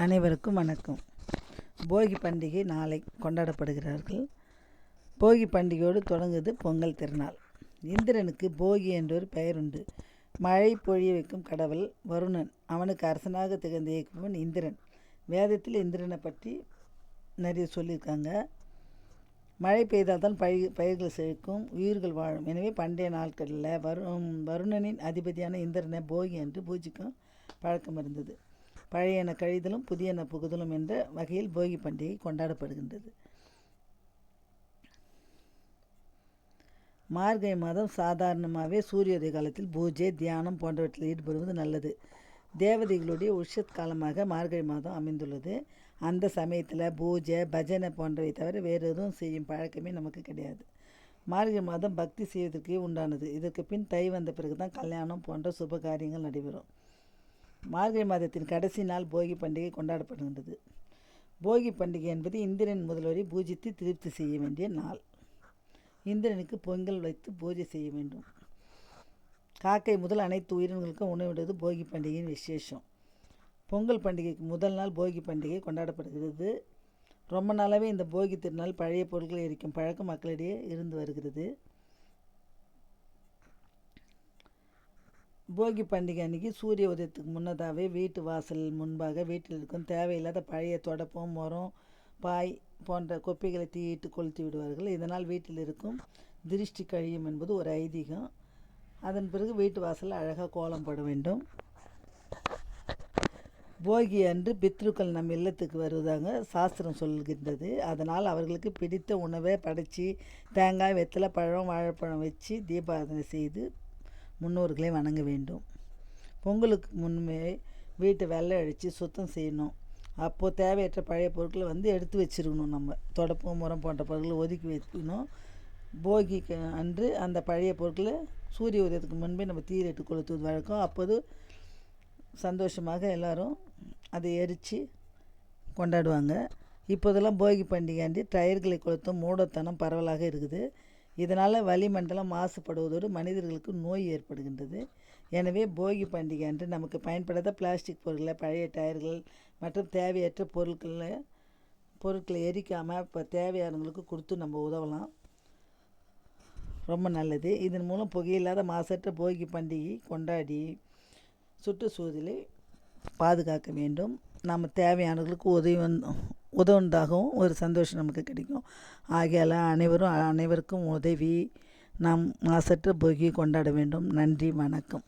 அனைவருக்கும் வணக்கம். போகி பண்டிகை நாளை கொண்டாடப்படுகிறார்கள். போகி பண்டிகையோடு தொடங்குது பொங்கல் திருநாள். இந்திரனுக்கு போகி என்றொரு பெயர் உண்டு மழை பொழிய வைக்கும் கடவுள் வருணன். அவனுக்கு அரசனாக திகழ்ந்த இயக்குபவன் இந்திரன். வேதத்தில் இந்திரனை பற்றி நிறைய சொல்லியிருக்காங்க. மழை பெய்தால் தான் பயிர் பயிர்கள் செழிக்கும் உயிர்கள் வாழும். எனவே பண்டைய நாட்களில் வரு வருணனின் அதிபதியான இந்திரனை போகி என்று பூஜிக்கும் பழக்கம் இருந்தது. பழையன கழிதலும் புதியன புகுதலும் என்ற வகையில் போகி பண்டிகை கொண்டாடப்படுகின்றது. மார்கழி மாதம் சாதாரணமாகவே சூரியோதய காலத்தில் பூஜை தியானம் போன்றவற்றில் ஈடுபடுவது நல்லது. தேவதைகளுடைய உஷத் காலமாக மார்கழி மாதம் அமைந்துள்ளது. அந்த சமயத்தில் பூஜை பஜனை போன்றவை தவிர வேறு எதுவும் செய்யும் பழக்கமே நமக்கு கிடையாது. மார்கழி மாதம் பக்தி செய்வதற்கே உண்டானது. இதற்கு பின் தை வந்த பிறகு தான் கல்யாணம் போன்ற சுப காரியங்கள் நடைபெறும். மார்கழி மாதத்தின் கடைசி நாள் போகி பண்டிகை கொண்டாடப்படுகின்றது. போகி பண்டிகை என்பது இந்திரன் முதல்வரை பூஜித்து திருப்தி செய்ய வேண்டிய நாள். இந்திரனுக்கு பொங்கல் வைத்து பூஜை செய்ய வேண்டும். காக்கை முதல் அனைத்து உயிரினங்களுக்கும் உணவிடுவது போகி பண்டிகையின் விசேஷம். பொங்கல் பண்டிகைக்கு முதல் நாள் போகி பண்டிகை கொண்டாடப்படுகிறது. ரொம்ப நாளாகவே இந்த போகி திருநாள் பழைய பொருட்களை எரிக்கும் பழக்கம் மக்களிடையே இருந்து வருகிறது. போகி பண்டிகை அன்றைக்கி சூரிய உதயத்துக்கு முன்னதாகவே வீட்டு வாசல் முன்பாக வீட்டில் இருக்கும் தேவையில்லாத பழைய தொடப்பம் மரம் பாய் போன்ற குப்பைகளை தீயிட்டு கொளுத்தி விடுவார்கள். இதனால் வீட்டில் இருக்கும் திருஷ்டி கழியும் என்பது ஒரு ஐதீகம். அதன் பிறகு வீட்டு வாசலில் அழகாக கோலம் போட வேண்டும். போகி அன்று பித்ருக்கள் நம் இல்லத்துக்கு வருவதாக சாஸ்திரம் சொல்கின்றது. அதனால் அவர்களுக்கு பிடித்த உணவை படைச்சி தேங்காய் வெத்தலை பழம் வாழைப்பழம் வச்சு தீபாராதனை செய்து முன்னோர்களை வணங்க வேண்டும். பொங்கலுக்கு முன்பே வீட்டை வெள்ளை அடித்து சுத்தம் செய்யணும். அப்போது தேவையற்ற பழைய பொருட்களை வந்து எடுத்து வச்சிருக்கணும் நம்ம. தொடப்பம் முறம் போன்ற பொருட்களை ஒதுக்கி வைக்கணும். போகிக்கு அன்று அந்த பழைய பொருட்களை சூரிய உதயத்துக்கு முன்பே நம்ம தீரிட்டு கொளுத்துவது வழக்கம். அப்போது சந்தோஷமாக எல்லோரும் அதை எரித்து கொண்டாடுவாங்க. இப்போதெல்லாம் போகி பண்டிகையாண்டி டயர்களை கொளுத்தும் மூடத்தனம் பரவலாக இருக்குது. இதனால் வளிமண்டலம் மாசுபடுவதோடு மனிதர்களுக்கு நோய் ஏற்படுகின்றது. எனவே போகி பண்டிகை அன்று நமக்கு பயன்படாத பிளாஸ்டிக் பொருட்களை பழைய டயர்கள் மற்றும் தேவையற்ற பொருட்களை பொருட்களை எரிக்காமல் இப்போ தேவையானவங்களுக்கு கொடுத்து நம்ம உதவலாம். ரொம்ப நல்லது. இதன் மூலம் புகையில்லாத மாசற்ற போகி பண்டிகை கொண்டாடி சுற்றுச்சூழலை பாதுகாக்க வேண்டும். நம்ம தேவையானவர்களுக்கு உதவி வந்தோம் உதவுனதாகவும் ஒரு சந்தோஷம் நமக்கு கிடைக்கும். ஆகையால் அனைவரும் அனைவருக்கும் உதவி. நாம் மாசற்ற போகி கொண்டாட வேண்டும். நன்றி வணக்கம்.